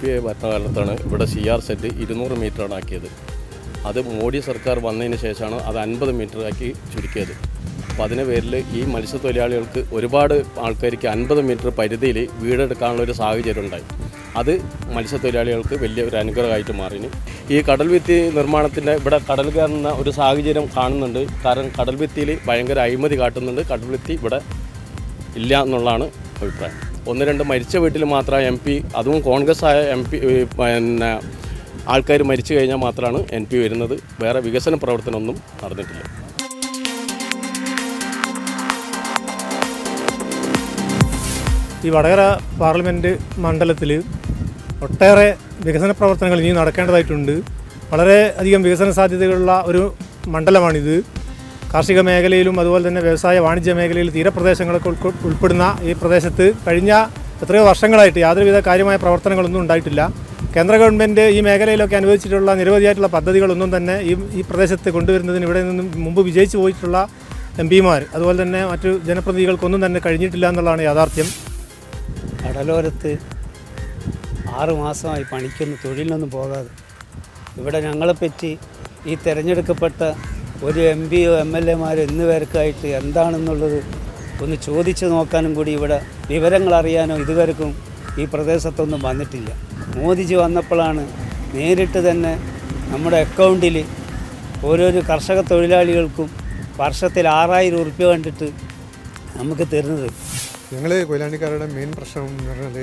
P I ഭരണകാലത്താണ് ഇവിടെ C R Z ഇരുന്നൂറ് മീറ്ററാണ് ആക്കിയത്. അത് മോഡി സർക്കാർ വന്നതിന് ശേഷമാണ് അത് അൻപത് മീറ്റർ ആക്കി ചുരുക്കിയത്. അപ്പോൾ അതിന് പേരിൽ ഈ മത്സ്യത്തൊഴിലാളികൾക്ക് ഒരുപാട് ആൾക്കാർക്ക് അൻപത് മീറ്റർ പരിധിയിൽ വീടെടുക്കാനുള്ള ഒരു സാഹചര്യം ഉണ്ടായി. അത് മത്സ്യത്തൊഴിലാളികൾക്ക് വലിയ ഒരു അനുഗ്രഹമായിട്ട് മാറിന്. ഈ കടൽ ഭിത്തി നിർമ്മാണത്തിന്റെ ഇവിടെ കടൽ കയറുന്ന ഒരു സാഹചര്യം കാണുന്നുണ്ട്. കാരണം കടൽ ഭിത്തിയിൽ ഭയങ്കര അഴിമതി കാട്ടുന്നുണ്ട്. കടൽ ഭിത്തി ഇവിടെ ഇല്ല എന്നുള്ളതാണ് അഭിപ്രായം. ഒന്ന് രണ്ട് മരിച്ച വീട്ടിൽ മാത്രം എം പി അതും കോൺഗ്രസ് ആയ എം പി പിന്നെ ആൾക്കാർ മരിച്ചു കഴിഞ്ഞാൽ മാത്രമാണ് എൻ പി വരുന്നത്. വേറെ വികസന പ്രവർത്തനമൊന്നും നടന്നിട്ടില്ല. ഈ വടകര പാർലമെന്റ് മണ്ഡലത്തിൽ ഒട്ടേറെ വികസന പ്രവർത്തനങ്ങൾ ഇനി നടക്കേണ്ടതായിട്ടുണ്ട്. വളരെ അധികം വികസന സാധ്യതകളുള്ള ഒരു മണ്ഡലമാണിത്. കാർഷിക മേഖലയിലും അതുപോലെ തന്നെ വ്യവസായ വാണിജ്യ മേഖലയിൽ തീരപ്രദേശങ്ങളൊക്കെ ഉൾപ്പെടുന്ന ഈ പ്രദേശത്ത് കഴിഞ്ഞ എത്രയോ വർഷങ്ങളായിട്ട് യാതൊരുവിധ കാര്യമായ പ്രവർത്തനങ്ങളൊന്നും ഉണ്ടായിട്ടില്ല. കേന്ദ്ര ഗവൺമെന്റ് ഈ മേഖലയിലൊക്കെ അനുവദിച്ചിട്ടുള്ള നിരവധിയായിട്ടുള്ള പദ്ധതികളൊന്നും തന്നെ ഈ ഈ പ്രദേശത്ത് കൊണ്ടുവരുന്നതിന് ഇവിടെ നിന്നും മുമ്പ് വിജയിച്ചു പോയിട്ടുള്ള എം പിമാർ അതുപോലെ തന്നെ മറ്റു ജനപ്രതിനിധികൾക്കൊന്നും തന്നെ കഴിഞ്ഞിട്ടില്ല എന്നുള്ളതാണ് യാഥാർത്ഥ്യം. കടലോരത്ത് ആറ് മാസമായി പണിക്കൊന്നും തൊഴിലിനൊന്നും പോകാതെ. ഇവിടെ ഞങ്ങളെപ്പറ്റി ഈ തിരഞ്ഞെടുക്കപ്പെട്ട ഒരു എം പിയോ എം എൽ എമാരോ ഇന്ന് പേർക്കായിട്ട് എന്താണെന്നുള്ളത് ഒന്ന് ചോദിച്ചു നോക്കാനും കൂടി ഇവിടെ വിവരങ്ങൾ അറിയാനോ ഇതുവരെക്കും ഈ പ്രദേശത്തൊന്നും വന്നിട്ടില്ല. മോദിജി വന്നപ്പോഴാണ് നേരിട്ട് തന്നെ നമ്മുടെ അക്കൗണ്ടിൽ ഓരോരോ കർഷക തൊഴിലാളികൾക്കും വർഷത്തിൽ ആറായിരം ഉറുപ്പ്യ കണ്ടിട്ട് നമുക്ക് തരുന്നത്. ഞങ്ങൾ കൊയിലാണ്ടിക്കാരുടെ മെയിൻ പ്രശ്നം എന്ന് പറഞ്ഞാൽ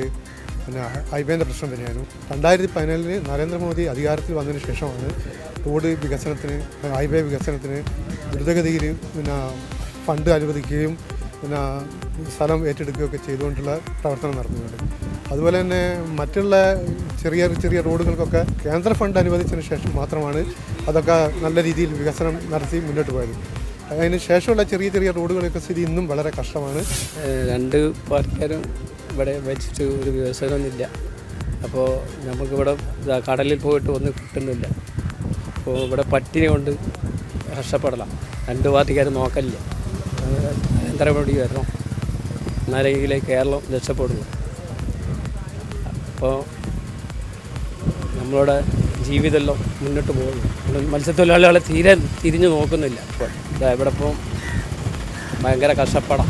പിന്നെ ഹൈവേന്റെ പ്രശ്നം തന്നെയായിരുന്നു. രണ്ടായിരത്തി പതിനാലിന് നരേന്ദ്രമോദി അധികാരത്തിൽ വന്നതിന് ശേഷമാണ് റോഡ് വികസനത്തിന് ഹൈവേ വികസനത്തിന് ദ്രുതഗതിയിൽ പിന്നെ ഫണ്ട് അനുവദിക്കുകയും പിന്നെ സ്ഥലം ഏറ്റെടുക്കുകയൊക്കെ ചെയ്തുകൊണ്ടുള്ള പ്രവർത്തനം നടത്തുന്നുണ്ട്. അതുപോലെ തന്നെ മറ്റുള്ള ചെറിയ ചെറിയ റോഡുകൾക്കൊക്കെ കേന്ദ്ര ഫണ്ട് അനുവദിച്ചതിന് ശേഷം മാത്രമാണ് അതൊക്കെ നല്ല രീതിയിൽ വികസനം നടത്തി മുന്നോട്ട് പോയത്. അതിന് ശേഷമുള്ള ചെറിയ ചെറിയ റോഡുകളൊക്കെ സ്ഥിതി ഇന്നും വളരെ കഷ്ടമാണ്. രണ്ട് പാർട്ടിക്കാരും ഇവിടെ വെച്ചിട്ട് ഒരു വികസനമൊന്നുമില്ല അപ്പോൾ നമുക്കിവിടെ കടലിൽ പോയിട്ട് ഒന്നും കിട്ടുന്നില്ല. അപ്പോൾ ഇവിടെ പട്ടിണി കൊണ്ട് കഷ്ടപ്പെടലാം രണ്ട് പാർട്ടിക്കാരും നോക്കലില്ല. നരേന്ദ്രമോദി വരണം? എന്നാലെങ്കിലേ കേരളം രക്ഷപ്പെടുള്ളൂ. അപ്പോൾ നമ്മളുടെ ജീവിതമെല്ലാം മുന്നോട്ട് പോകുന്നു. മത്സ്യത്തൊഴിലാളികളെ തീരെ തിരിഞ്ഞു നോക്കുന്നില്ല ഇപ്പോൾ. ഇവിടെ ഇപ്പം ഭയങ്കര കഷ്ടപ്പെടാം.